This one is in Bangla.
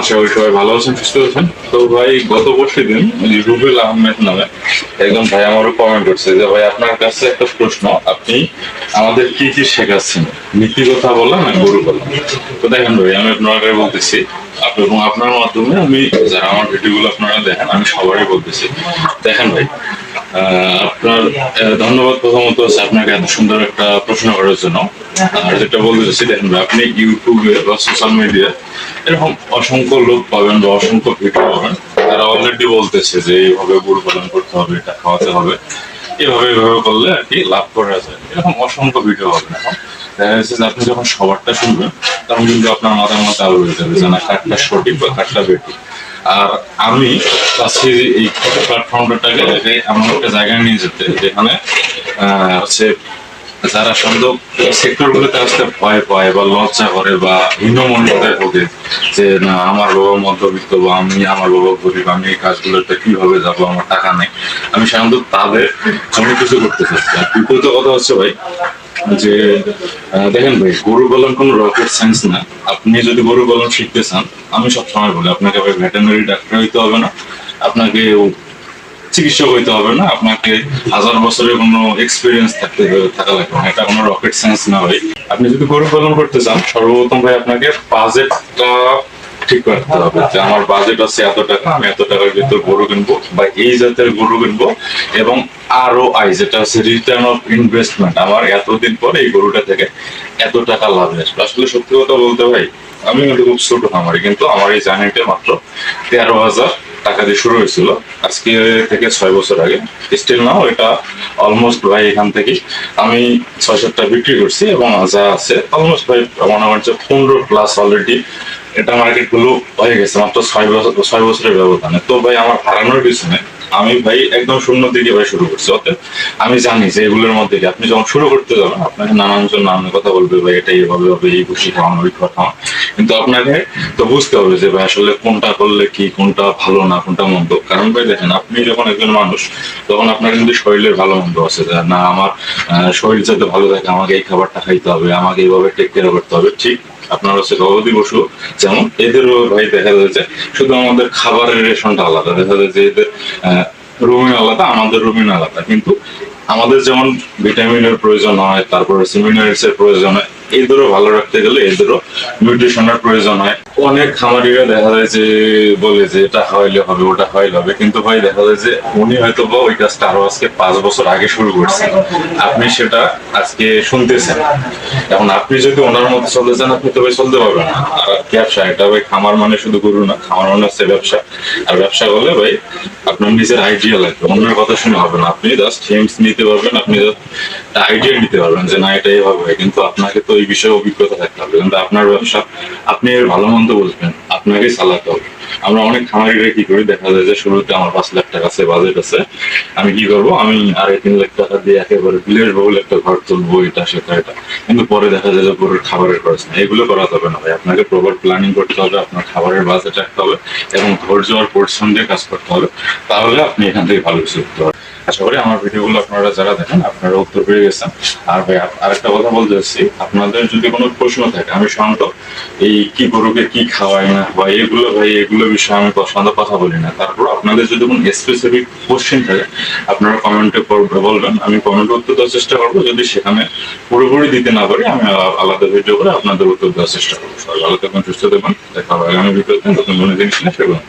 আশা করি সবাই ভালো আছেন, সুস্থ আছেন? তো ভাই, গত দিন আহমেদ নামে একজন ভাই আমারও কমেন্ট করছে যে, ভাই, আপনার কাছে একটা প্রশ্ন, আপনি আমাদের কি কি শেখাচ্ছেন? নীতি কথা বললাম না, গরু বললাম? তো দেখেন ভাই, আমি আপনাকে বলতেছি এবং আপনার মাধ্যমে আমি যারা আমার ভিডিওগুলো আপনারা দেখেন, আমি সবারই বলতেছি। দেখেন ভাই আপনার ধন্যবাদ প্রথমত আপনাকে এত সুন্দর একটা প্রশ্ন করার জন্য। আর যেটা বলতে আপনি ইউটিউবে বা সোশ্যাল মিডিয়া এরকম অসংখ্য লোক পাবেন বা অসংখ্য ভিডিও পাবেন তারা অলরেডি বলতেছে যে এইভাবে গরু পালন করতে হবে, এটা খাওয়াতে হবে। এভাবে এভাবে করলে আর কি লাভ করা যায়। এরকম অসংখ্য ভিডিও হবে এখন। দেখা যাচ্ছে যে আপনি যখন সবারটা শুনবেন, তখন কিন্তু আপনার মাথার মধ্যে আলো হয়ে যাবে যে না, কাঠটা সঠিক বা কাঠটা বেঠিক। আর আমি চাচ্ছি এই প্ল্যাটফর্মটাকে এমন একটা জায়গায় নিয়ে যেতে, যেখানে হচ্ছে যারা সন্দেহ সেক্টর গুলোতে আসতে ভয় পায় বা লজ্জা করে বা হীনমন্যতায় ভোগে যে, না, আমার বাবা মধ্যবিত্ত বা আমি, আমার বাবা গরিব, আমি এই কাজগুলোতে কীভাবে যাব? আমার টাকা নেই। আমি সাধারণত তাদের জন্য কিছু করতে চাচ্ছি। আর বিপরীত কথা হচ্ছে ভাই যে দেখেন ভাই, গরু পালন কোনো রকেট সায়েন্স না। আপনি যদি গরু পালন শিখতে চান, আমি সবসময় বলি, আপনাকে ভাই ভেটেনারি ডাক্তার হইতে হবে না, আপনাকে চিকিৎসক হইতে হবে না, আপনাকে হাজার বছরের কোনো এক্সপিরিয়েন্স থাকতে, থাকা লাগবে না, এটা কোনো রকেট সায়েন্স না ভাই। আপনি যদি গরু পালন করতে চান, সর্বপ্রথম ভাই আপনাকে বাজেটটা ঠিক রাখতে হবে। যে আমার বাজেট আছে এত টাকা আমি এত টাকার ভিতর গরু কিনবো বা এই জাতের গরু কিনবো এবং আরও আই যেটা হচ্ছে রিটার্ন অফ ইনভেস্টমেন্ট আমার এতদিন পরে এই গরুটা থেকে এত টাকা লাভ আসবে আসলে সত্যি কথা বলতে ভাই আমি কিন্তু খুব ছোট খামারি কিন্তু আমার এই জার্নিটা মাত্র তেরো হাজার টাকা দিয়ে শুরু হয়েছিল। আজকে থেকে ছয় বছর আগে। স্টিল নাও এটা অলমোস্ট ভাই এখান থেকে আমি ছয় সাতটা বিক্রি করছি এবং যা আছে অলমোস্ট ভাই মনে হচ্ছে পনেরো প্লাস অলরেডি এটা মার্কেটগুলো হয়ে গেছে, মাত্র ছয় বছর, ছয় বছরের ব্যবধানে। তো ভাই, আমার হারানোর পিছনে আমি ভাই একদম শূন্য থেকে ভাই শুরু করছি, অতএব আমি জানি যে এগুলোর মধ্যে আপনি যখন শুরু করতে যাবেন, আপনাকে নানান জন নানান কথা বলবে, ভাই এটা এইভাবে হবে, এই খুশি খাওয়ানো ওই খাওয়ানো কিন্তু আপনাকে তো বুঝতে হবে যে ভাই, আসলে কোনটা করলে কি, কোনটা ভালো না, কোনটা মন্দ? কারণ ভাই, দেখেন, আপনি যখন একজন মানুষ, তখন আপনার কিন্তু শরীরের ভালো মন্দ আছে না, আমার শরীর যাতে ভালো থাকে, আমাকে এই খাবারটা খাইতে হবে, আমাকে এইভাবে টেক কেয়ার করতে হবে, ঠিক আপনার হচ্ছে গবাদি পশু, যেমন এদেরও ভাই দেখা যাচ্ছে, শুধু আমাদের খাবারের রেশনটা আলাদা, দেখা যাচ্ছে যে এদের রুমিন আলাদা, আমাদের রুমিন আলাদা। কিন্তু আমাদের যেমন ভিটামিনের প্রয়োজন হয়, তারপর মিনারেলস এর প্রয়োজন হয় এদেরও ভালো রাখতে গেলে এদেরও নিউট্রিশনের প্রয়োজন হয়। অনেক খামারিরা দেখা যায় যে বলে যে এটা খাওয়াইলে হবে, ওটা খাওয়াইলে হবে। কিন্তু ভাই দেখা যায় যে উনি হয়তো বা ওই কাজটা আরও আজকে পাঁচ বছর আগে শুরু করছেন আপনি সেটা আজকে শুনতেছেন। এখন আপনি যদি ওনার মতো চলতে চান আপনি তো ভাই চলতে পারবেন না। আর ব্যবসা, এটা ভাই খামার মানে শুধু গরু না, খামার মানে হচ্ছে ব্যবসা। আর ব্যবসা করলে ভাই আপনার নিজের আইডিয়া লাগবে। অন্যের কথা শুনে হবে না। আপনি জাস্ট হিমস নিতে পারবেন, আপনি জাস্ট আইডিয়া নিতে পারবেন যে, না এটাই এইভাবে কিন্তু আপনাকে তো এই বিষয়ে অভিজ্ঞতা থাকতে হবে। কিন্তু আপনার ব্যবসা, আপনি ভালো মন্দ বলবেন আপনাকে চালাতে হবে। আমরা অনেক খামারিরা কি করি, দেখা যায় যে শুরুতে আমার পাঁচ লাখ টাকা আছে বাজেট আছে। আমি কি করব? আমি আড়াই, তিন লাখ টাকা দিয়ে একেবারে বিলের বিলাসবহুল একটা ঘর তুলবো, এটা, সেটা, এটা। কিন্তু পরে দেখা যায় যে পুরো খাবারের খরচ না এগুলো করা যাবে না ভাই। আপনাকে প্রপার প্ল্যানিং করতে হবে, আপনার খাবারের বাজেট রাখতে হবে এবং ধৈর্য আর পরিশ্রম দিয়ে কাজ করতে হবে। তাহলে আপনি এখান থেকে ভালো কিছু করতে আশা করি আমার ভিডিওগুলো আপনারা যারা দেখেন, আপনারা উত্তর পেয়ে গেছেন। আর ভাই আরেকটা কথা বলতে চাচ্ছি, আপনাদের যদি কোনো প্রশ্ন থাকে, আমি সাধারণত এই কি গরুকে কি খাওয়াই না বা এগুলো ভাই, এগুলো বিষয়ে আমি সাধারণত কথা বলি না। তারপর আপনাদের যদি কোনো স্পেসিফিক কোশ্চেন থাকে, আপনারা কমেন্টে বলবেন। আমি কমেন্টে উত্তর দেওয়ার চেষ্টা করব। যদি সেখানে পুরোপুরি দিতে না পারি, আমি আলাদা ভিডিও করে আপনাদের উত্তর দেওয়ার চেষ্টা করব। সবাই ভালো থাকবেন, সুস্থ থাকবেন। দেখা হবে আগামী ভিডিওতে নতুন কোনো জিনিস নিয়ে সেগুলো